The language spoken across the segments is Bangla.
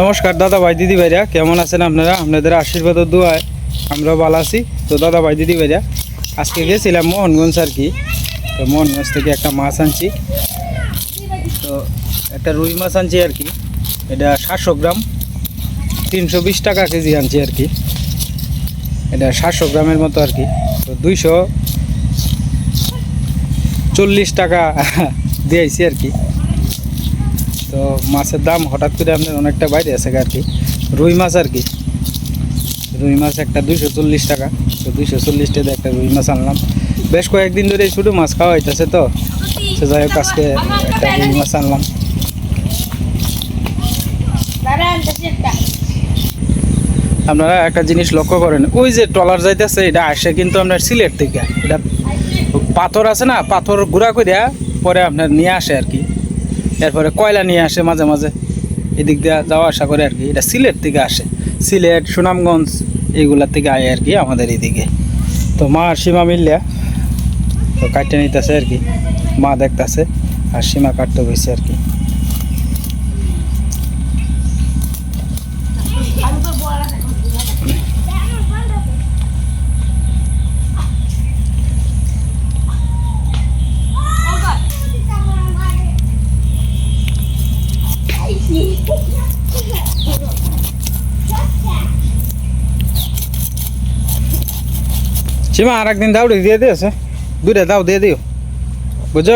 নমস্কার দাদা ভাই, দিদি ভাইরা, কেমন আছেন আপনারা? আপনাদের আশীর্বাদ দোয়ায় আমরাও ভালো আছি। তো দাদা ভাই, দিদি ভাইরা, আজকে গেছিলাম মোহনগঞ্জ আর কি। তো মোহনগঞ্জ থেকে একটা মাছ আনছি। তো একটা রুই মাছ আনছি আর কি। এটা সাতশো গ্রাম, তিনশো বিশ টাকা কেজি আনছি আর কি। এটা সাতশো গ্রামের মতো আর কি। তো দুইশো চল্লিশ টাকা দিয়েছি আর কি। তো মাছের দাম হঠাৎ করে আপনার অনেকটা বাইরে আছে আর কি। রুই মাছ আর কি। রুই মাছ একটা দুইশো চল্লিশ টাকা। তো দুইশো চল্লিশ টাকা একটা রুই মাছ আনলাম। বেশ কয়েকদিন ধরে শুধু মাছ খাওয়া হইতেছে তো। সে যাই হোক, আজকে একটা রুই মাছ আনলাম। আপনারা একটা জিনিস লক্ষ্য করেন, ওই যে ট্রলার যাইতেছে, এটা আসে কিন্তু আপনার সিলেট থেকে। এটা পাথর আছে না, পাথর গুঁড়া করে পরে আপনার নিয়ে আসে আর কি। এরপরে কয়লা নিয়ে আসে মাঝে মাঝে। এদিক দিয়ে যাওয়া আসা করে আর কি। এটা সিলেট থেকে আসে। সিলেট, সুনামগঞ্জ এইগুলার থেকে আয় আর কি আমাদের এদিকে। তো মা আর সীমা মিললে তো কাটতে নিতেছে আর কি। মা দেখতেছে আর সীমা কাটতে গেছে আর কি। সীমা আর একদিন দাউড়ি দিয়ে দিয়েছে দুইটা দাও দিয়ে দিও। বুঝছ?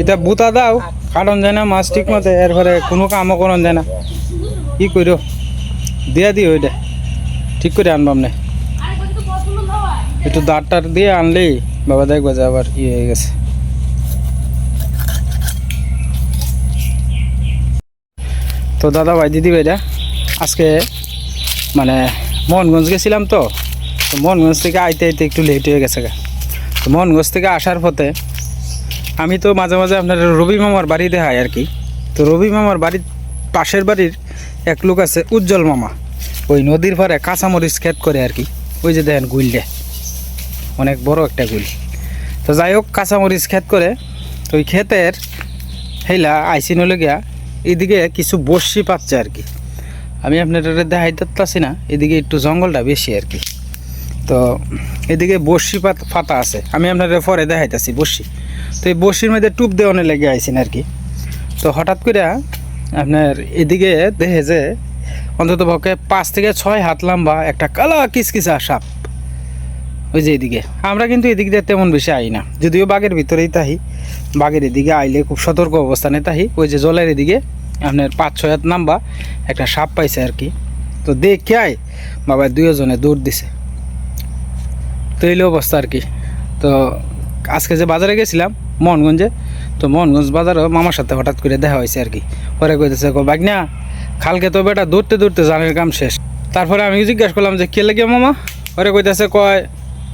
এটা বুতা দাও। কাটন যায় না মাছ ঠিক মতো এরপরে কোনো কামও করন যায় না কি করো দিয়ে দিও ওইটা ঠিক করে আনবাম না। একটু দাঁড় দিয়ে আনলেই বাবা দেখব যে আবার ইয়ে হয়ে গেছে। তো দাদা ভাই দিদি ভাইরা আজকে মানে মোহনগঞ্জ গেছিলাম তো। মোহনগঞ্জ থেকে আইতে আইতে একটু লেট হয়ে গেছে গা। তো মোহনগঞ্জ থেকে আসার পথে আমি তো মাঝে মাঝে আপনার রবি মামার বাড়ি দেখাই আর কি। তো রবি মামার বাড়ির পাশের বাড়ির এক লোক আছে উজ্জ্বল মামা। ওই নদীর পাড়ে কাঁচামরিচ ক্ষেত করে আর কি। ওই যে দেখেন গুইলটা অনেক বড় একটা গুইল। তো যাই হোক, কাঁচামরিচ ক্ষেত করে তো ওই ক্ষেতের হেলা গিয়া এদিকে কিছু বর্ষি পাচ্ছে আর কি। আমি আপনার দেখাইতে পারছি না, এদিকে একটু জঙ্গলটা বেশি আর কি। তো এদিকে বর্ষি পাত ফাতা আছে। আমি আপনার পরে দেখাইতেছি বর্ষি তো এই বর্ষির মধ্যে টুপ দেওয়ানে লেগে আইসিন আর কি। তো হঠাৎ করে আপনার এদিকে দেখে যে অন্তত পক্ষে পাঁচ থেকে ছয় হাত লম্বা একটা কালা কিসকিসা সাপ। ওই যে এদিকে। আমরা কিন্তু এদিক দিয়ে তেমন বেশি আই না। যদিও বাঘের ভিতরেই তাহি। বাঘের এদিকে আইলে খুব সতর্ক অবস্থানে তাহি। ওই যে জলের এদিকে আপনার পাঁচ, ছয় হাত নাম্বা একটা সাপ পাইছে আর কি। তো দেখে আয় বাবা দুজনে দৌড় দিছে। তো এই অবস্থা আর কি। তো আজকে যে বাজারে গেছিলাম মোহনগঞ্জে, তো মোহনগঞ্জ বাজারও মামার সাথে হঠাৎ করে দেখা হয়েছে আর কি। পরে কইতেছে, কো বাগনা খালকে তো বেটা দৌড়তে দৌড়তে জানের কাম শেষ। তারপরে আমি জিজ্ঞাসা করলাম যে, কে লাগে মামা? পরে কইতেছে, কয়,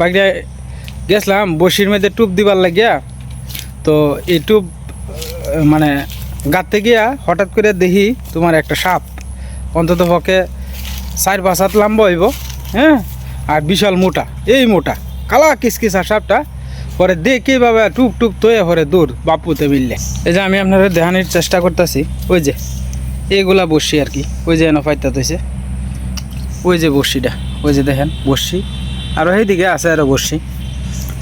বাগনা, গেছিলাম বসির মধ্যে টুপ দিবার লাগিয়া। তো এই টুপ মানে গাতে গিয়া হঠাৎ করে দেখি তোমার একটা সাপ। অন্তত পক্ষে চার পাঁচ হাত লম্বা হইব হ্যাঁ? আর বিশাল মোটা, এই মোটা। কালা কিসকিসা সাপটা, পরে দেখে বাবা টুক টুক তয়ে পরে দূর বাপুতে মিললে। এই যে আমি আপনাদের দেখানোর চেষ্টা করতেছি, ওই যে, এইগুলা বসি আর কি, ওই যে এনে ফাইতা তৈছে ওই যে বসিটা ওই যে দেখেন বসি আরও এইদিকে আছে আরও বসি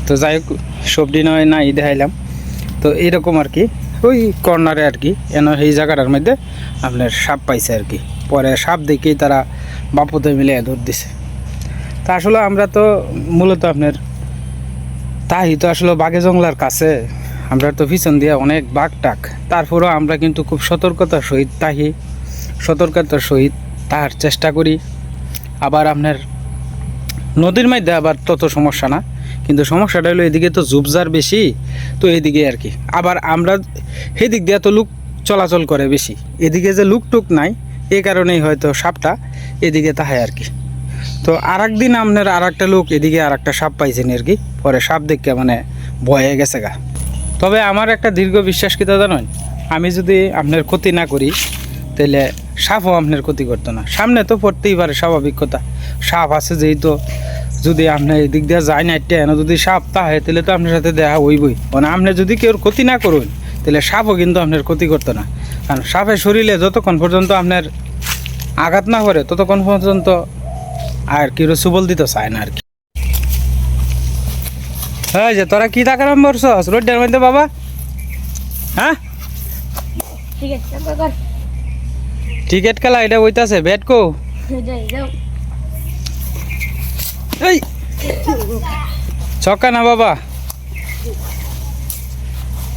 তো যাই হোক সবজি নয় নাই দেখাইলাম। তো এইরকম আর কি, ওই কর্নারে আর কি, এন এই জায়গাটার মধ্যে আপনার সাপ পাইছে আর কি। পরে সাপ দেখেই তারা বাপুতে মিলে দৌড় দিছে। তা আসলে আমরা তো মূলত আপনার, তাই তো আসলে বাঘে জঙ্গলার কাছে। আমরা তো পিছন দিয়ে অনেক বাঘ টাক তারপরেও আমরা কিন্তু খুব সতর্কতার সহিত তাহি, সতর্কতার সহিত তাহার চেষ্টা করি। আবার আপনার নদীর মধ্যে আবার তত সমস্যা না, কিন্তু সমস্যাটা হলো এদিকে তো জুবজার বেশি, তো এদিকে আর কি। আবার আমরা সেদিক দিয়ে তো লুক চলাচল করে বেশি। এদিকে যে লুক টুক নাই, এ কারণেই হয়তো সাপটা এদিকে তাহায় আর কি। তো আর একদিন আপনার আর একটা লোক এদিকে আর একটা সাপ পাইছেন আর কি। পরে সাপ দেখে মানে ভয়ে গেছে গা। তবে আমার একটা দীর্ঘ বিশ্বাস কি নয় আমি যদি আপনার ক্ষতি না করি, তাহলে সাপও আপনার ক্ষতি করতো না। সামনে তো পড়তেই পারে স্বাভাবিক কথা। সাপ আছে যেহেতু, যদি আপনি এদিক দিয়ে যায় না, একটা যদি সাপ তাহে তাহলে তো আপনার সাথে দেখা হইবই। মানে আপনি যদি কেউ ক্ষতি না করুন, তাহলে সাপও কিন্তু আপনার ক্ষতি করতো না। কারণ সাপের শরীরে যতক্ষণ পর্যন্ত আপনার আঘাত না করে, ততক্ষণ পর্যন্ত আর কি সুবল দিতে চায় না আর কি। এই যে তোরা কি টাকার করছস? রোডের মধ্যে বাবা? হ্যাঁ? টিকিট খেলা এটা বইতাছে ব্যাট কো। এই! ছক্কা না বাবা।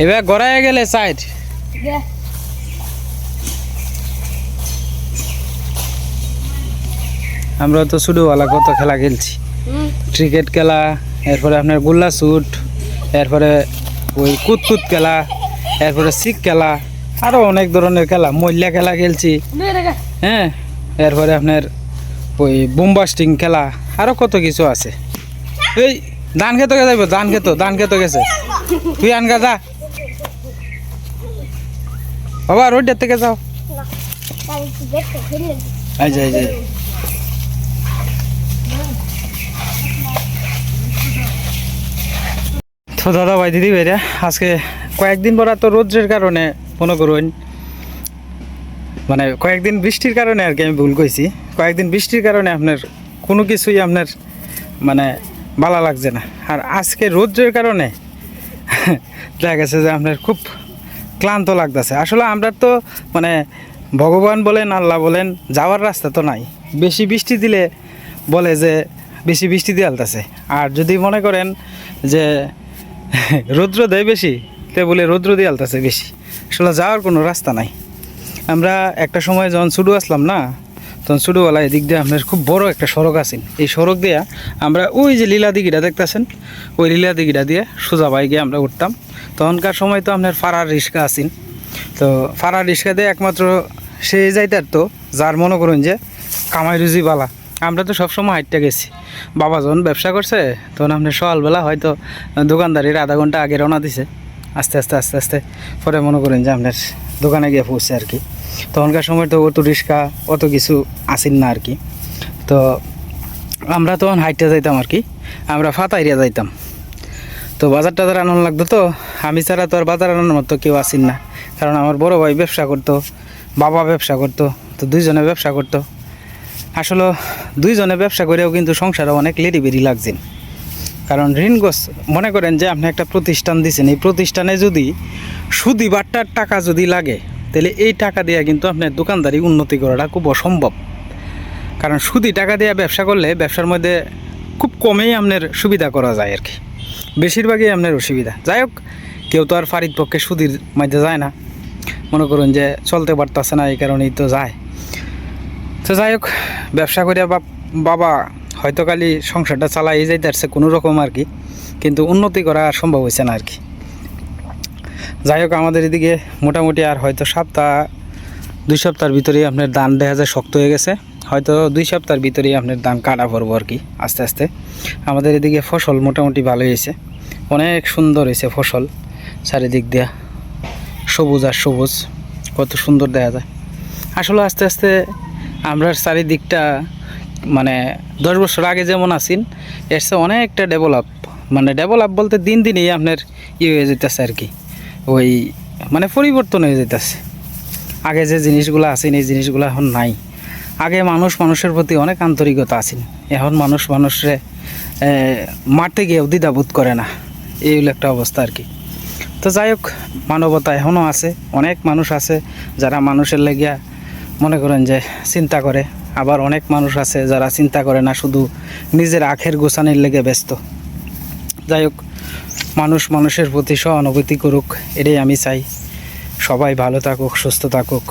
এবার গড়াইয়া গেলে সাইড। আমরা তো শুডুওয়ালা কত খেলা খেলছি। ক্রিকেট খেলা এরপরে আপনার গোল্লা শুট এরপরে ওই কুতকুত খেলা এরপরে শিখ খেলা আরও অনেক ধরনের খেলা মহিলা খেলা খেলছি। হ্যাঁ এরপরে আপনার ওই বোমবাস্টিং খেলা আরও কত কিছু আছে। এই ধান খেতে যাইব ধান খেতো ধান খেতে গেছে। তুই আনগা যা। বাবা রোডের থেকে যাও। তাহলে কি দেখতে ফেললে এই যে এই যে তো দাদা ভাই, দিদি ভাইরা, আজকে কয়েকদিন পর তো রোদ্রের কারণে মনে করুন মানে কয়েকদিন বৃষ্টির কারণে আর কি আমি ভুল কইছি, কয়েকদিন বৃষ্টির কারণে আপনার কোনো কিছুই আপনার মানে ভালো লাগছে না। আর আজকে রোদ্রের কারণে দেখা গেছে যে আপনার খুব ক্লান্ত লাগতেছে। আসলে আমরা তো মানে ভগবান বলেন, আল্লাহ বলেন, যাওয়ার রাস্তা তো নাই। বেশি বৃষ্টি দিলে বলে যে, বেশি বৃষ্টি দিয়ে আলতাছে। আর যদি মনে করেন যে রৌদ্র দেয় বেশি, তে বলে রৌদ্র দিয়ে আলতাছে বেশি। আসলে যাওয়ার কোনো রাস্তা নাই। আমরা একটা সময় যখন ছুটু আসলাম না, তখন ছুটুওয়ালা এদিক দিয়ে আপনার খুব বড় একটা সড়ক আছেন এই সড়ক দিয়া আমরা ওই যে লীলা দিঘিটা দেখতেছেন, ওই লীলা দিঘিটা দিয়ে সোজা গিয়ে আমরা উঠতাম। তখনকার সময় তো আপনার ফাড়ার রিক্সা আছেন। তো ফাড়ার রিক্সা দিয়ে একমাত্র সে যাইতার তো, যার মনে করুন যে কামাই রুজি বালা। আমরা তো সবসময় হাইটটা গেছি। বাবা যখন ব্যবসা করছে, তখন আপনার সকালবেলা হয়তো দোকানদারির আধা ঘণ্টা আগে রওনা দিছে। আস্তে আস্তে আস্তে আস্তে পরে মনে করেন যে আপনার দোকানে গিয়ে পৌঁছে আর কি। তখনকার সময় তো অত রিক্সা অত কিছু আসেন না আর কি। তো আমরা তখন হাইটটা যাইতাম আর কি, আমরা ফাতাইরিয়া যাইতাম। তো বাজার টাজার আনন্দ লাগতো তো, আমি ছাড়া তো আর বাজার আনানোর মতো কেউ আসেন না। কারণ আমার বড় ভাই ব্যবসা করতো, বাবা ব্যবসা করতো, তো দুইজনে ব্যবসা করতো। আসলে দুইজনে ব্যবসা করেও কিন্তু সংসারে অনেক লেডি বেরি লাগছেন কারণ ঋণগ্রস্ত, মনে করেন যে আপনি একটা প্রতিষ্ঠান দিচ্ছেন এই প্রতিষ্ঠানে যদি সুদি বাট্টার টাকা যদি লাগে, তাহলে এই টাকা দিয়ে কিন্তু আপনার দোকানদারি উন্নতি করাটা খুব অসম্ভব। কারণ সুদি টাকা দিয়ে ব্যবসা করলে ব্যবসার মধ্যে খুব কমেই আপনার সুবিধা করা যায় আর কি। বেশিরভাগই আপনার অসুবিধা। যাই হোক, কেউ তো আর ফারিদ পক্ষে সুদির মধ্যে যায় না। মনে করুন যে চলতে পারতেছে না, এই কারণেই তো যায়। তো যাই হোক, ব্যবসা করে বাবা হয়তো খালি সংসারটা চালাই যাইতে কোনো রকম আর কি, কিন্তু উন্নতি করা সম্ভব হয়েছে না আর কি। যাই হোক, আমাদের এদিকে মোটামুটি আর হয়তো সপ্তাহ, দুই সপ্তাহের ভিতরেই আপনার ধান দেখা যায় শক্ত হয়ে গেছে, হয়তো দুই সপ্তাহের ভিতরেই আপনার ধান কাটা পড়ব আর কি, আস্তে আস্তে। আমাদের এদিকে ফসল মোটামুটি ভালো হয়েছে, অনেক সুন্দর হয়েছে ফসল, চারিদিক দিয়া সবুজ আর সবুজ, কত সুন্দর দেখা যায়। আসলে আস্তে আস্তে আমরা চারিদিকটা মানে দশ বছর আগে যেমন আছেন এর চেয়ে অনেকটা ডেভেলপ মানে ডেভেলপ বলতে দিন দিনই আপনার ইয়ে হয়ে যেতেছে আর কি। ওই মানে পরিবর্তন হয়ে যেতেছে। আগে যে জিনিসগুলো আছেন এই জিনিসগুলো এখন নাই। আগে মানুষ মানুষের প্রতি অনেক আন্তরিকতা আছেন। এখন মানুষ মানুষরে এ, মারতে গিয়েও দ্বিধাবোধ করে না। এই হলো একটা অবস্থা আর কি। তো যাই হোক মানবতা এখনও আছে অনেক মানুষ আছে যারা মানুষের লেগিয়া মনে করেন যে চিন্তা করে। আবার অনেক মানুষ আছে যারা চিন্তা করে না, শুধু নিজের আখের গোছানির লেগে ব্যস্ত। যাই হোক, মানুষ মানুষের প্রতি সহানুভূতি করুক, এটাই আমি চাই। সবাই ভালো থাকুক, সুস্থ থাকুক।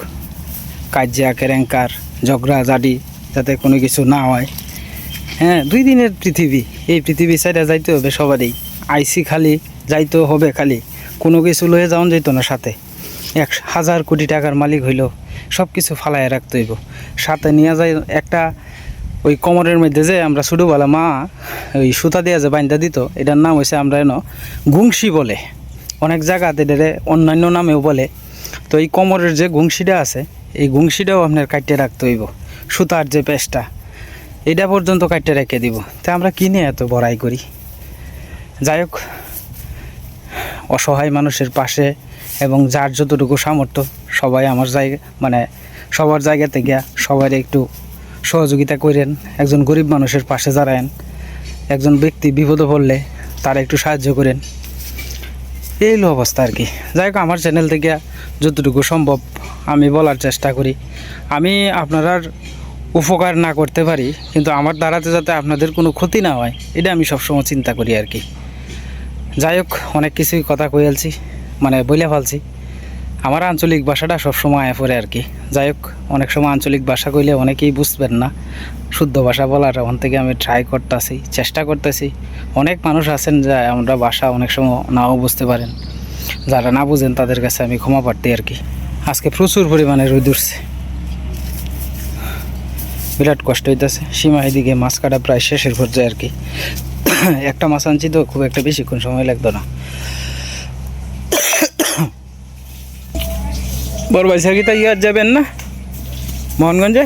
কাজ্যা কেরেঙ্কার ঝগড়া জাডি যাতে কোনো কিছু না হয়। হ্যাঁ দুই দিনের পৃথিবী। এই পৃথিবী সাইডে যাইতে হবে সবারই। আইসি খালি, যাইতে হবে খালি। কোনো কিছু লয়ে যাওন যেত না সাথে। এক হাজার কোটি টাকার মালিক হইল সব কিছু ফালায় রাখতে হইব। সাথে নিয়ে যায় একটা ওই কোমরের মধ্যে যে আমরা ছোটোবেলা মা ওই সুতা দিয়ে যে বাইন্দা দিত, এটার নাম হয়েছে আমরা এন গুংসি বলে। অনেক জায়গাতে এটারে অন্যান্য নামেও বলে। তো এই কোমরের যে গুংসিটা আছে, এই গুংসিটাও আপনার কাটিয়ে রাখতে হইব, সুতার যে পেস্টটা। এটা পর্যন্ত কাটিয়ে রেখে দিব। তা আমরা কিনে এত বড়াই করি? যাই হোক, অসহায় মানুষের পাশে এবং যার যতটুকু সামর্থ্য, সবাই আমার জায়গা মানে সবার জায়গা থেকে সবাই একটু সহযোগিতা করেন। একজন গরিব মানুষের পাশে দাঁড়ায়েন। একজন ব্যক্তি বিপদে পড়লে তারা একটু সাহায্য করেন। এই হলো অবস্থা আর কি। যাই হোক, আমার চ্যানেল থেকে যতটুকু সম্ভব আমি বলার চেষ্টা করি। আমি আপনার উপকার না করতে পারি, কিন্তু আমার দ্বারাতে যাতে আপনাদের কোনো ক্ষতি না হয়, এটা আমি সবসময় চিন্তা করি আর কি। যাই হোক, অনেক কিছুই কথা কইয়ালছি মানে বইলে ফেলছি। আমার আঞ্চলিক ভাষাটা সবসময় পড়ে আর কি। যাই হোক অনেক সময় আঞ্চলিক ভাষা কইলে অনেকেই বুঝবেন না। শুদ্ধ ভাষা বলার ওখান থেকে আমি ট্রাই করতেছি, চেষ্টা করতেছি। অনেক মানুষ আছেন যা আমরা ভাষা অনেক সময় নাও বুঝতে পারেন। যারা না বুঝেন তাদের কাছে আমি ক্ষমা প্রার্থী আর কি। আজকে প্রচুর পরিমাণে রোদ উঠছে। বিরাট কষ্ট হইতেছে। সীমা এদিকে মাছ কাটা প্রায় শেষের পর্যায়ে আর কি। একটা মাছ আনছি তো খুব একটা বেশিক্ষণ সময় লাগতো না। বড় কি ইয়ার যাবেন না? মোহনগঞ্জে?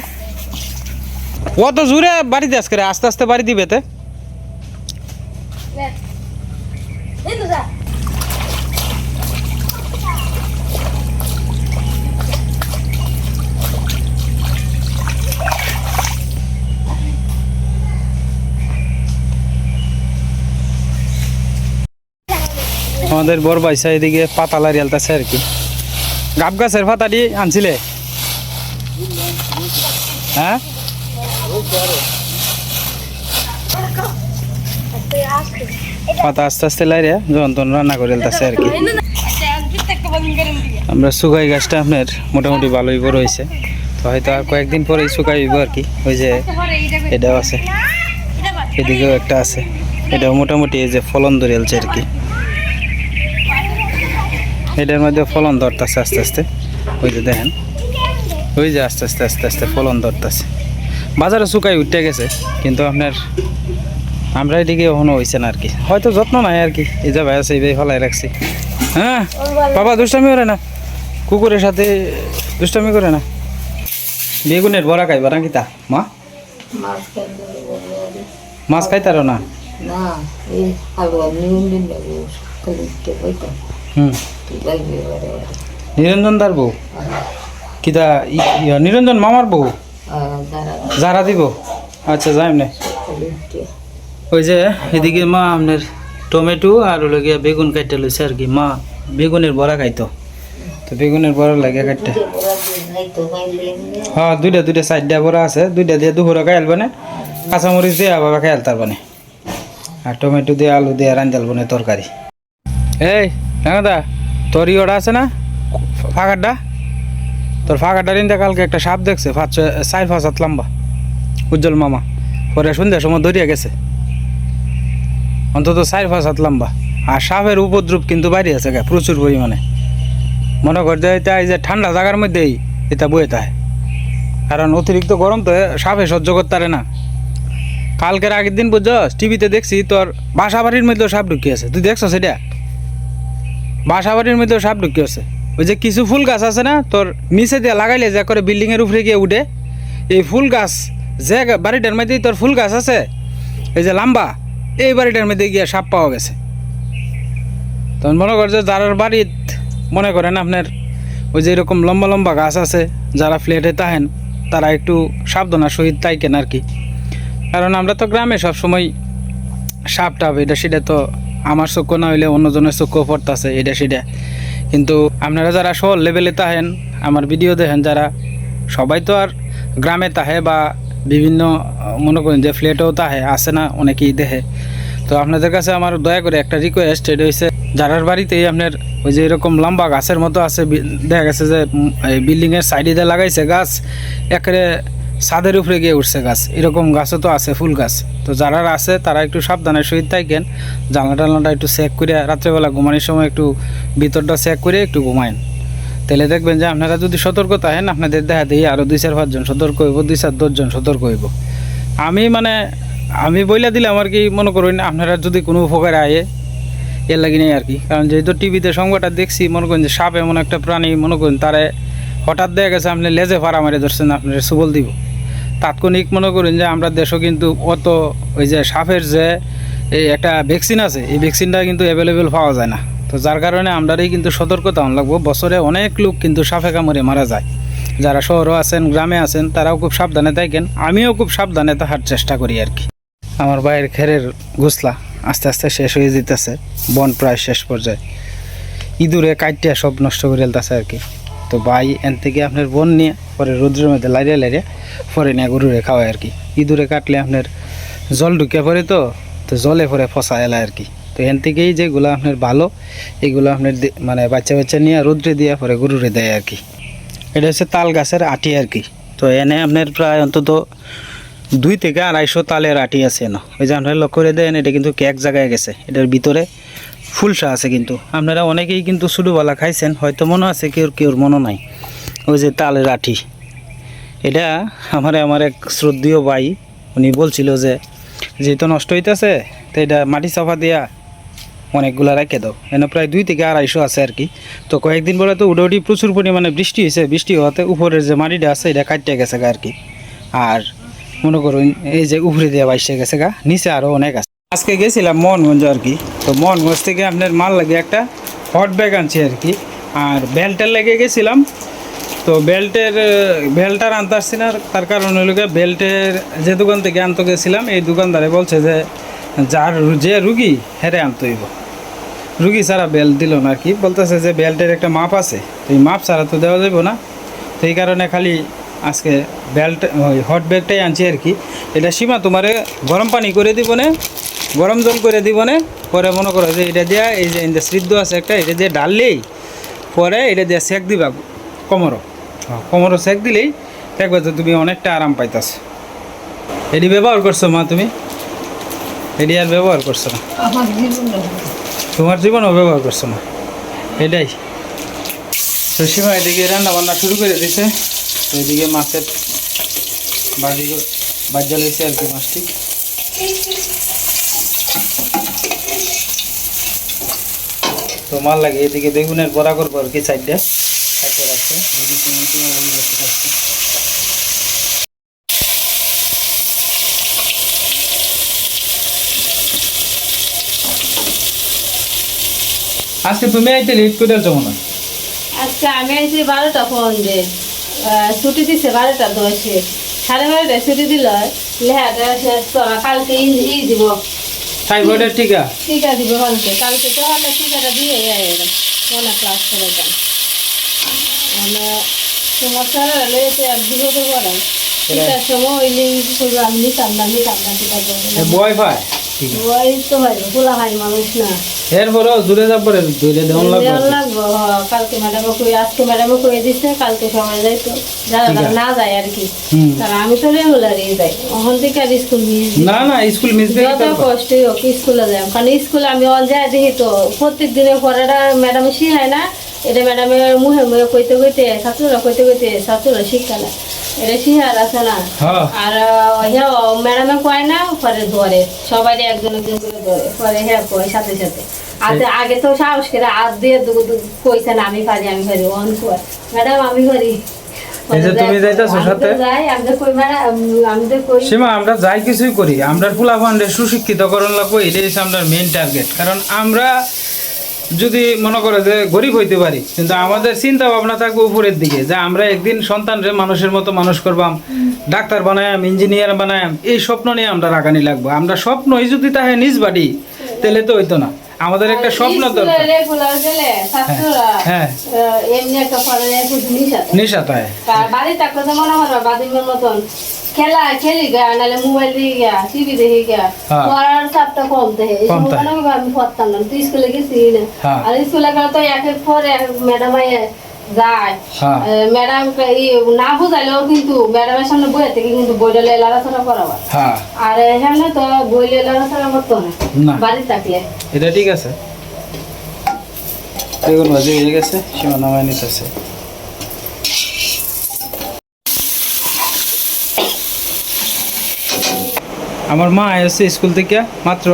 অত জুড়ে বাড়িতে আজকে রে, আস্তে আস্তে বাড়ি দিবে তে। আমাদের বড় বাইসা এদিকে পাতা লারি আলতাছে আর কি। গাব গাছের পাতাটি আনছিলে? হ্যাঁ? পাতা আস্তে আস্তে লাইরে যখন তখন রান্না করে আলতাছে আর কি। আমরা সুগাই গাছটা আপনার মোটামুটি ভালোই বড় হয়েছে। তো হয়তো আর কয়েকদিন পরেই শুকাইব আর কি। ওই যে এটাও আছে। এদিকেও একটা আছে। এটাও মোটামুটি এই যে ফলন ধরে আলছে আর কি। এটার মধ্যে ফলন ধরতেছে আস্তে আস্তে। ওই যে দেখেন। ওই যে আস্তে আস্তে আস্তে আস্তে ফলন ধরতেছে। বাজারে শুকাই উঠতে গেছে কিন্তু আপনার আমরা এদিকে এখনও হয়েছে না আর কি হয়তো যত্ন নাই আর কি এই যে ভাই আছে এই ফলাই রাখছি। হ্যাঁ? বাবা দুষ্টামি করে না। কুকুরের সাথে দুষ্টামি করে না। বেগুনের বড়া খাইবা নাকি তা? মা? মাছ খাইতারো না? হুম। নিরঞ্জন দার বউ? কিতা নিরঞ্জন মামার বউ? যারা দিব? আচ্ছা যাই না। ওই যে এদিকে মা আপনার টমেটো আর হলো গিয়া বেগুন কাটতে লইছে আর কি। মা বেগুনের বড়া খাইতো। তো বেগুনের বড়া লাগে কাটতে। খাইলে হ্যাঁ দুইটা দুইটা সাইডটা বড়া আছে। দুইটা দিয়ে দুপুরে খাই আলবানে কাঁচামরিচ দিয়ে আবার খাই আলতার বানে। আর টমেটো দিয়ে আলু দিয়ে রান্ধাল বনে তরকারি। এই দা তোর ইয়েটা আছে না? ফাঁকারটা? তোর ফাঁকারটা রিন্দা কালকে একটা সাপ দেখছে পাঁচ চার পাঁচ হাত লম্বা। উজ্জ্বল মামা। পরে সন্ধ্যার সময় দরিয়া গেছে। অন্তত চার পাঁচ হাত লম্বা। আর সাপের উপদ্রব কিন্তু বাইরে আছে গা, প্রচুর পরিমাণে। মনে কর যে এই যে ঠান্ডা জায়গার মধ্যেই এটা বয়ে থাকে কারণ অতিরিক্ত গরম তো সাপে সহ্য করতে পারে না। কালকের আগের দিন বুঝছস টিভিতে দেখছি তোর বাসা বাড়ির মধ্যেও সাপ ঢুকিয়ে আছে। তুই দেখছ এটা? বাসা বাড়ির মধ্যেও সাপ ঢুকিয়ে আছে ওই যে কিছু ফুল গাছ আছে না, তোর নিচে দিয়ে লাগাইলে যা করে বিল্ডিংয়ের উপরে গিয়ে উঠে, এই ফুল গাছ যে বাড়িটার মধ্যেই তোর ফুল গাছ আছে, এই যে লম্বা, এই বাড়িটার মধ্যে গিয়ে সাপ পাওয়া গেছে। তখন মনে কর যে যারার বাড়িত মনে করেন আপনার ওই যে এরকম লম্বা লম্বা গাছ আছে, যারা ফ্ল্যাটে তাহেন তারা একটু সাবধানার সহিত তাইকেন আর কি? কারণ আমরা তো গ্রামে সবসময় সাপ টাপ এটা সেটা তো আমার চক্ষু না হইলে অন্যজনের চক্ষু পড়তেছে, এটা সেটা। কিন্তু আপনারা যারা শহর লেভেলে তাহেন, আমার ভিডিও দেখেন, যারা সবাই তো আর গ্রামে তাহে বা বিভিন্ন, মনে করেন যে ফ্ল্যাটেও তাহে আসে না, অনেকেই দেখে। তো আপনাদের কাছে আমার দয়া করে একটা রিকোয়েস্ট এটা হয়েছে যারার বাড়িতেই আপনার ওই যে এরকম লম্বা গাছের মতো আছে দেখা গেছে যে বিল্ডিংয়ের সাইডে লাগাইছে গাছ, একেবারে ছাদের উপরে গিয়ে উঠছে গাছ। এরকম গাছও তো আছে, ফুল গাছ। তো যারা আছে, তারা একটু সাবধানের সহিত থাকেন। জানলা টানলাটা একটু চেক করে রাত্রেবেলা ঘুমানোর সময় একটু ভিতরটা চেক করে একটু ঘুমায়েন। তাহলে দেখবেন যে আপনারা যদি সতর্ক থাকেন, আপনাদের দেখা দিয়ে আরও দুই চার পাঁচজন সতর্ক হইব, দুই চার দশজন সতর্ক হইব। আমি মানে আমি বইলা দিলাম আর কি, মনে করুন আপনারা যদি কোনো উপকার আয়ে, এর লাগি নেই আর কি। কারণ যেহেতু টিভিতে সংবাদটা দেখছি, মনে করেন যে সাপ এমন একটা প্রাণী, মনে করেন তারে হঠাৎ দেখা গেছে, আপনি লেজে ফাড়া মারে ধরছেন, আপনার সুবল দিব। তাৎক্ষণিক মনে করেন যে আমরা দেশও কিন্তু অত ওই যে সাপের যে এই একটা ভ্যাকসিন আছে, এই ভ্যাকসিনটা কিন্তু অ্যাভেলেবেল পাওয়া যায় না। তো যার কারণে আমরারই কিন্তু সতর্কতা লাগবো। বছরে অনেক লোক কিন্তু সাপে কামড়ে মারা যায়। যারা শহরও আছেন, গ্রামে আছেন, তারাও খুব সাবধানে থাকেন। আমিও খুব সাবধানে থাকার চেষ্টা করি আর কি। আমার ভাইয়ের খেরের গোসলা আস্তে আস্তে শেষ হয়ে যেতেছে। বন প্রায় শেষ পর্যায়ে। ইঁদুরে কাটিয়া সব নষ্ট করে আর কি। তো ভাই, এন থেকে আপনার বন নিয়ে পরে রোদ্রের মধ্যে লাইরে লাইরে পরে নিয়ে গরুরে খাওয়ায় আর কি। ইঁদুরে কাটলে আপনার জল ঢুকে পড়ে তো তো জলে পরে ফসা এলায় আর কি। তো এন থেকেই যেগুলো আপনার ভালো, এগুলো আপনার মানে বাচ্চা বাচ্চা নিয়ে রোদ্রে দিয়ে পরে গরুরে দেয় আর কি। এটা হচ্ছে তাল গাছের আটি আর কি। তো এনে আপনার প্রায় অন্তত দুই থেকে আড়াইশো তালের আটি আছে না ওই যে আপনারা লক্ষ্য করে দেন, এটা কিন্তু এক জায়গায় গেছে। এটার ভিতরে ফুলসা আছে কিন্তু। আপনারা অনেকেই কিন্তু ছোটোবেলা খাইছেন, হয়তো মনে আছে কেউর কেউর মনে নাই। ওই যে তালের আটি এটা আমার আমার এক শ্রদ্ধীয় ভাই, উনি বলছিল যে যেহেতু নষ্ট হইতেছে, তো এটা মাটি চাপা দিয়া অনেকগুলো রেখে দাও। এনে প্রায় দুই থেকে আড়াইশো আছে আর কি। তো কয়েকদিন পরে তো উডোটি প্রচুর পরিমাণে বৃষ্টি হয়েছে বৃষ্টি হওয়াতে উপরের যে মাটিটা আছে, এটা কাটতে গেছে গা আর কি। আর মনে করুন, এই যে উপরে দিয়ে বাইসে গেছে গা, নিচে আরও অনেক আছে। আজকে গেছিলাম মোহনগঞ্জ আর কি। তো মোহনগঞ্জ থেকে আপনার মাল লাগে একটা হট ব্যাগ আনছি আর কি। আর বেল্টের লেগে গেছিলাম। তো বেল্টের বেল্টার আনতে আসছি না। তার কারণ হলো বেল্টের যে দোকান থেকে আনতে গেছিলাম, এই দোকানদারে বলছে যে, যার যে রুগী, হেরে আনতে হইব। রুগী ছাড়া বেল্ট দিল না আর কি। বলতেছে যে বেল্টের একটা মাপ আছে। তো এই মাপ ছাড়া তো দেওয়া যাবে না। তো এই কারণে খালি আজকে বেল্ট হট ব্যাগটাই আনছি আর কি। এটা সীমা তোমারে গরম পানি করে দিব না গরম জল করে দিব না। পরে মনে করো যে এটা দিয়া এই যে ইন্দা সিদ্ধ আছে একটা এটা দিয়ে ডাললেই পরে এটা দিয়ে সেক দিবা কোমরও। হ্যাঁ, কোমরও সেক দিলেই দেখবে তো তুমি অনেকটা আরাম পাইতাছ। এটি ব্যবহার করছ মা তুমি? এটি আর ব্যবহার করছ না? তোমার জীবনও ব্যবহার করছ না? এটাই। তো সীমা এদিকে রান্না বান্না শুরু করে দিছে। তো এদিকে মাছের বাজি বাজ্যা লইছে আর কি মাছটি। তো মাল লাগে, এদিকে বেগুনের বড়া করব আর কি সাইডটা রাখছে। আজকে তুমি আইতে লেট করে যাব না? আজকে আমি আইছি বারোটা ফোন দে ছুটি দিছে বারোটা দশে। সাড়ে বারোটায় ছুটি দিল। লেহাটা শেষ করা কালকে ই দিব। টাইফয়েডের টিকা? টিকা দিব কালকে। কালকে তো হলে টিকাটা দিয়ে এলাম মনে ক্লাস করে যান তোমার স্যার লেতে এক বিপদে পড়াই টিকার সময় ওই লিঙ্ক আমি নিতাম না নিতাম না টিকা বয় হয় মানুষ না। এরপরেও দূরে যাব দূরে দেওয়ান লাগবো। কালকে ম্যাডামও কই আজকে ম্যাডামও কয়ে দিচ্ছে কালকে সবাই যাইতো। যারা যারা না যায় আর কি। হুম। আমি তো রেগুলারই যাই। ওখান থেকে আর স্কুল মিস না না স্কুল মিস দিয়ে যত কষ্টই হোক স্কুলে যাই। কারণ স্কুলে আমি অন যাই দেখি তো প্রত্যেক দিনে পড়াটা ম্যাডাম শিখায় না। এটা ম্যাডামের মুহে মুহে কইতে কইতে ছাত্ররা কইতে কইতে ছাত্ররা শিক্ষা না এটা আছে না। আর হ্যাঁ ম্যাডামে কয় না পরে ধরে। সবাই একজন একজন করে ধরে। পরে হ্যাঁ কয় সাথে সাথে। আগে আগে তো সাহস করে হাত দিয়ে দু দু কইছে না আমি পারি আমি পারি। অন কয় ম্যাডাম আমি পারি। তুমি যাইতাছো সাথে? সীমা আমরা যাই কিছুই করি। আমরা ফুলা ফান্ডে সুশিক্ষিত করণ লাগবো এটাই আমাদের মেন টার্গেট কারণ আমরা যদি মনে করে যে গরিব হইতে পারি কিন্তু আমাদের চিন্তা ভাবনা থাকবে উপরের দিকে যে আমরা একদিন সন্তানরে মানুষের মতো মানুষ করবাম ডাক্তার বানায়াম ইঞ্জিনিয়ার বানায়াম এই স্বপ্ন নিয়ে আমরা রাগানি লাগবো। আমরা স্বপ্নই যদি তাহে নিজ বাড়ি তাহলে তো হইতো না। আমাদের একটা স্বপ্ন দরকার। হ্যাঁ নেশা তাই বাড়ি থাকলে মনে হয় বাদিমের মতন? খেলা খেলি গা নাহলে মোবাইল দিয়ে গা টিভি দেখে গা হ্যাঁ। পড়ার চাপটা কম এই সময় হয় আমি পড়তাম না। তুই স্কুলে গেছি না? হ্যাঁ। আর স্কুলে গেলে তো একের পর এক ম্যাডাম যায়। হ্যাঁ। ম্যাডাম না বুঝাইলেও কিন্তু ম্যাডামের সামনে বইয়ে থেকে কিন্তু বইটা লড়াচড়া করাবা হ্যাঁ। আর এখানে তো বই লড়াচড়া করতো না। বাড়ি থাকলে। এটা ঠিক আছে। বেগুন ভাজি হয়ে গেছে। আমার মা এসে স্কুল থেকে মাত্র।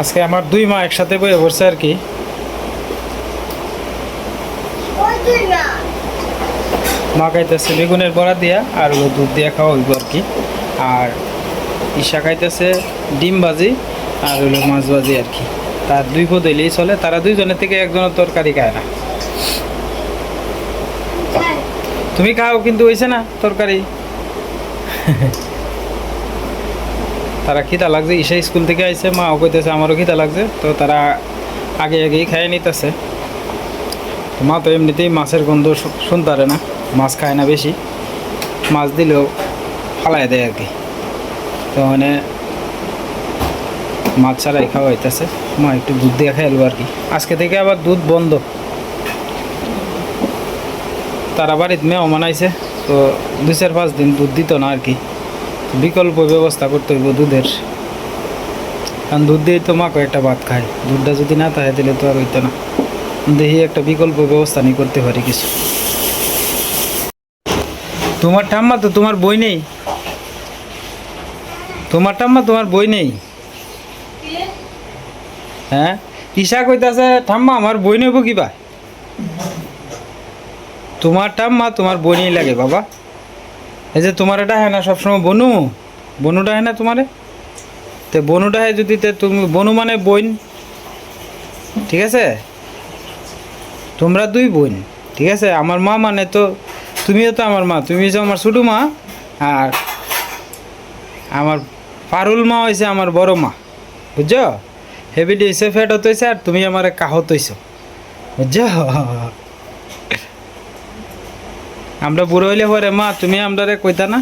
আজকে আমার দুই মা একসাথে বয়ে পড়ছে আর কি। মা। খাইতেছে বেগুনের বড়া দিয়া আর দুধ দিয়া খাওয়া হইব আর কি। আর ঈশা খাইতেছে ডিম ভাজি আর হলো মাছ ভাজি আর কি। তার দুই পদ হইলেই চলে, তারা দুইজনের থেকে একজনের তরকারি খায় না। তুমি খাও, কিন্তু হয়েছে না তরকারি। তারা খিদা লাগছে, ঈশা স্কুল থেকে আইছে, মাও কইতেছে আমারও খিদা লাগছে, তো তারা আগে আগেই খাইয়ে নিতেছে। মা তো এমনিতেই মাছের গন্ধ শুনতে পারে না, মাছ খায় না বেশি। মাছ দিলেও ফালাই দেয় আর কি। তো মানে মাছ ছাড়াই খাওয়া হইতেছে। মা, একটু দুধ দিয়ে খাইলবো আর কি। আজকে থেকে আবার দুধ বন্ধ। তারা বাড়িতে মেয়েও মানাইছে, তো দু চার পাঁচ দিন দুধ দিত না আর কি। বিকল্প ব্যবস্থা করতে হইব দুধের। কারণ দুধ দিয়েই তো মা কয়েকটা ভাত খায়। দুধটা যদি না থাকে দিলে তো আর হইতো না। দেখি একটা বিকল্প ব্যবস্থা নিয়ে করতে পারি কিছু। তোমার ঠাম্মা তো তোমার বই নেই। তোমার ঠাম্মা তোমার বই নেই? হ্যাঁ? ঈশা কইতাছে, ঠাম্মা, আমার বই নেব কিবা? তোমার ঠাম্মা, তোমার বই নেই লাগে, বাবা। এই যে তোমার এটা হয় না সবসময় বনু। বনুটা হয় না তোমারে? তে বনুটা হয় যদি তুমি, বনু মানে বোন। ঠিক আছে? তোমরা দুই বোন। ঠিক আছে? আমার মা মানে তো, তুমিও তো আমার মা তুমি হচ্ছে আমার ছোটো মা। আর আমার পারুল মা হয়েছে আমার বড় মা। বুঝছ? হয়েছে ফেট হইছে আর তুমি আমার কাহত হইছো। বুঝছ? আমরা বুড়ো হইলে পরে, মা, তুমি আমরা কইতা না?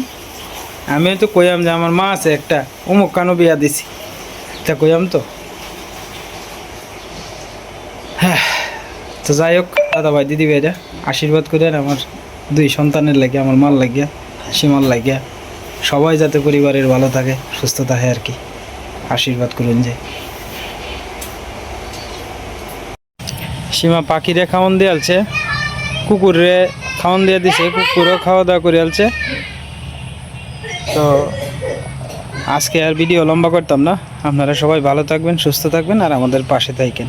আমি তো কইয়াম যে আমার মা আছে একটা অমুক কানো বিয়া দিছি। তা কইয়াম তো? হ্যাঁ তো যাই হোক দাদা ভাই দিদি ভাইরা, আশীর্বাদ করেন আমার দুই সন্তানের লাগিয়া, আমার মাল লাগিয়া সীমার লাগিয়া, সবাই যাতে পরিবারের ভালো থাকে, সুস্থ থাকে আর কি। আশীর্বাদ করুন যে। সীমা পাখিরে খাওয়ান দিয়ে আলছে কুকুরে খাওয়ান দিয়ে দিছে, কুকুরও খাওয়া দাওয়া করে আলছে। তো আজকে আর ভিডিও লম্বা করতাম না। আপনারা সবাই ভালো থাকবেন, সুস্থ থাকবেন, আর আমাদের পাশে থাকেন